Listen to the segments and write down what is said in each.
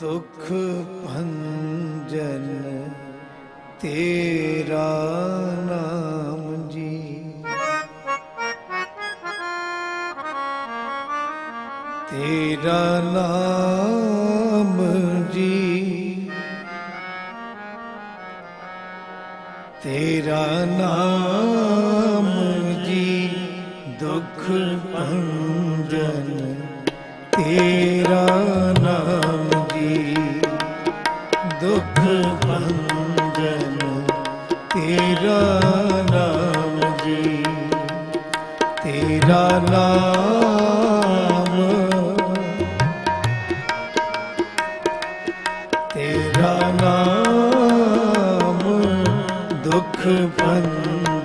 ਦੁਖ ਭੰਜਨ ਤੇਰਾ ਨਾਮ।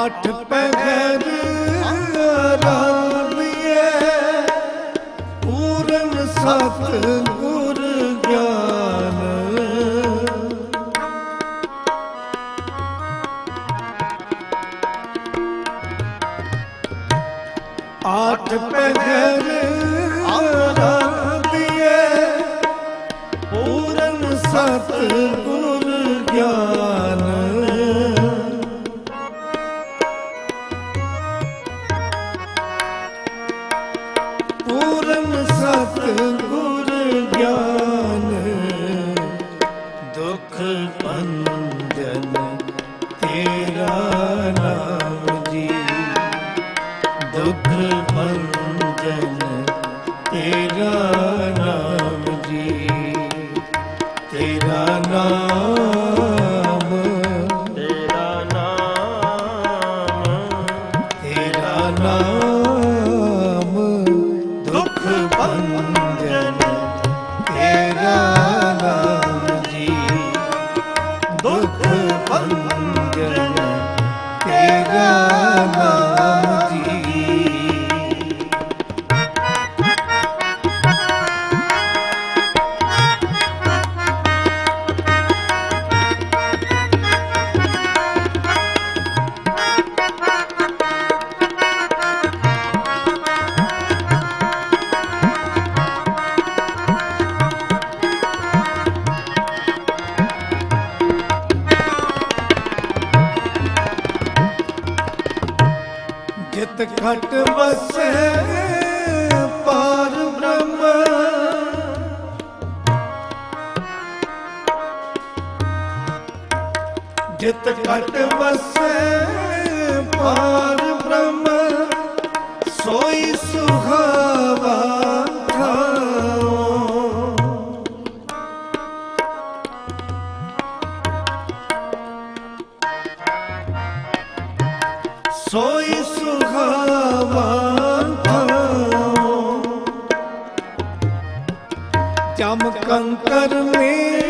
ਆਠ ਪਹਿਰ ਰਾਮੀਏ। ਪੂਰਨ ਸਤ ਗੁਰ ਗਿਆਨ। ਆਠ ਪਹਿਰ ਰਾਮੀਏ। ਪੂਰਨ ਸਤ ਗੁਰ ਗਿਆਨ। ਤੇਰਾ ਨਾਮ ਜਿਤ ਘਟ ਵਸੈ ਪਾਰ ਬ੍ਰਹਮ ਸੋਈ ਸੁਹਾਵਾ ਸੋਈ ਸੁਹਾਵਾ ਜਮ ਕੰਕਰ ਮੇ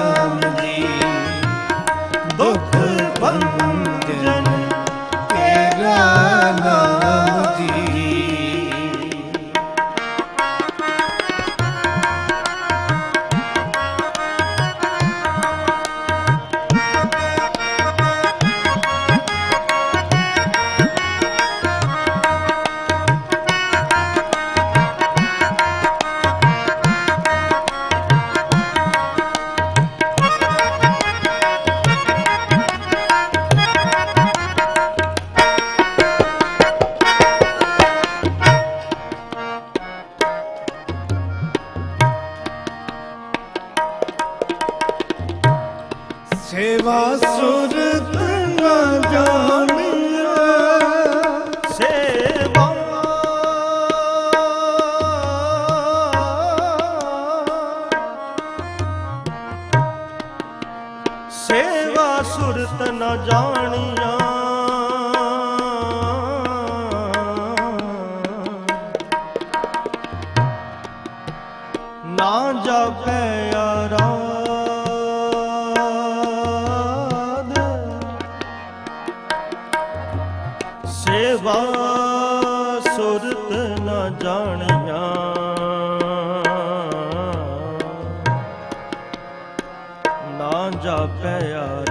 ਨਾ ਜਾਣੀਆਂ। ਨਾ ਜਾਪੈ ਨਾ ਜਾਣੀਆਂ। ਜਾਪੈ ਯਾਰ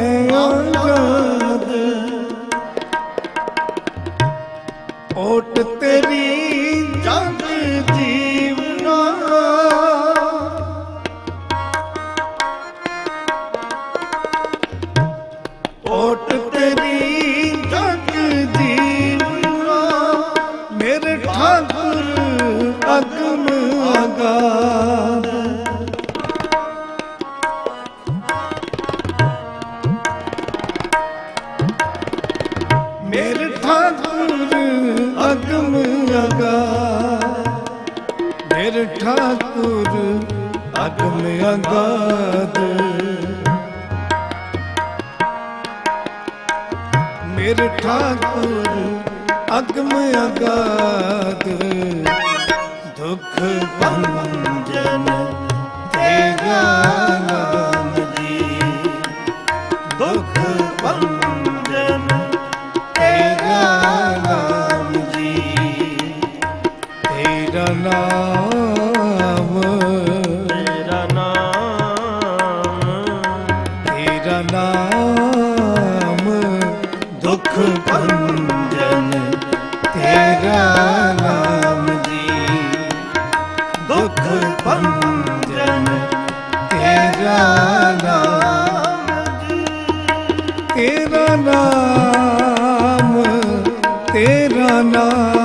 ਦੁਖ ਭੰਜਨ ਤੇਰਾ ਨਾਮ ਤੇਰਾ ਨਾਮ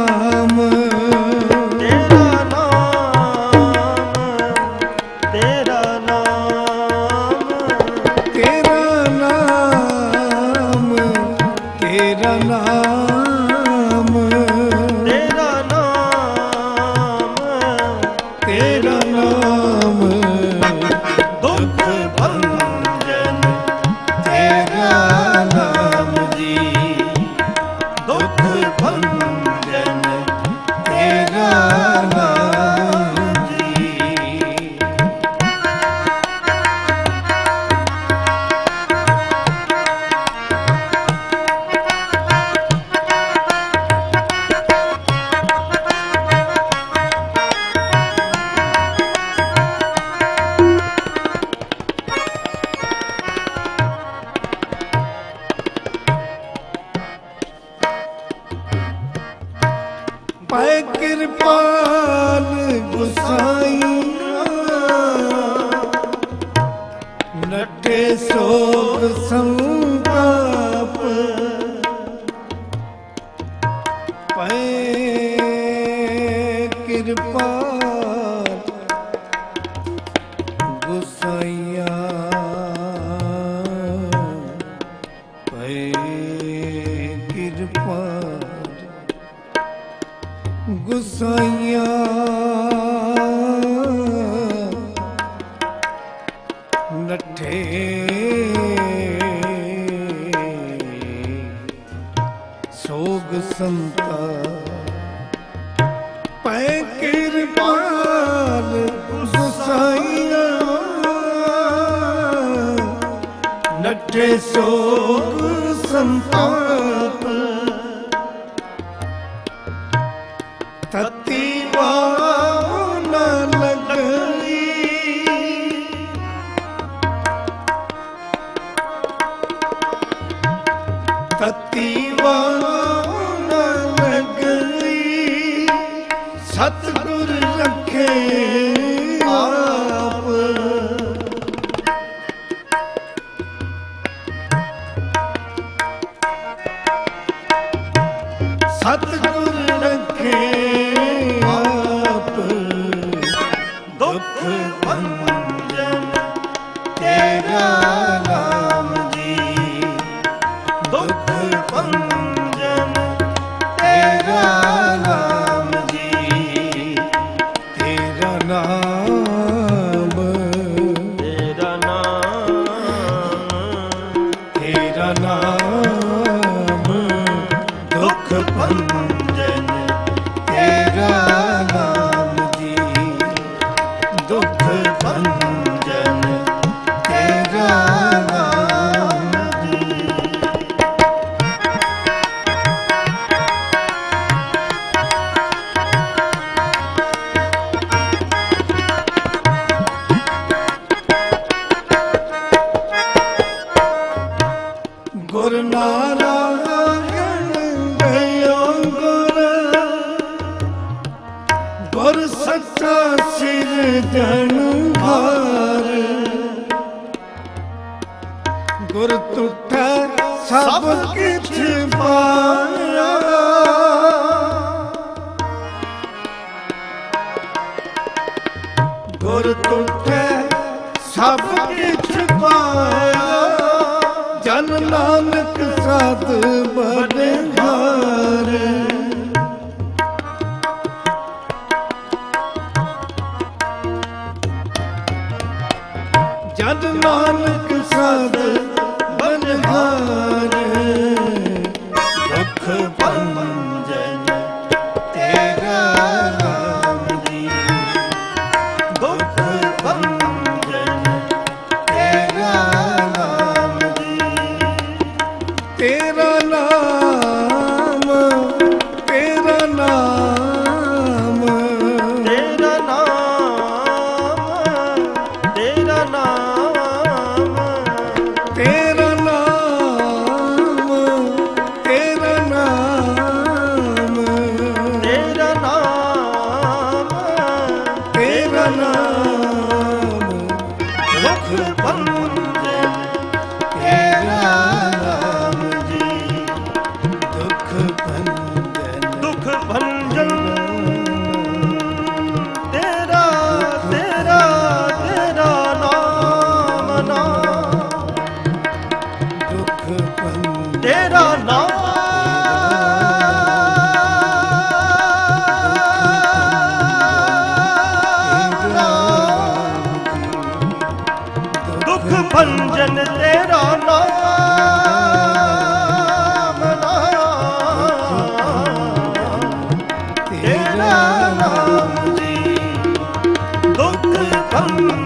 Rama ਕਿਰਪਾਲ ਪਏ ਕਿਰਪਾਲ ਗੁਸਾਈਆ ਨੱਠੇ ਸੋਗ ਸੰਤਾ। ਮਿਟੇ ਸੋਗ ਸੰਤਾਂ ਪੰਜਨ ਤੇਰਾ ਟੁੱਟੈ ਸਭ ਕਿਛ ਪਾਇਆ। ਗੁਰ ਟੁੱਟੈ ਸਭ ਕਿਛ ਪਾਇਆ। ਜਨ ਨਾਨਕ ਸਾਧ ਬਨੇ ਹਾਰ। ਜਨ ਨਾਨਕ Oh.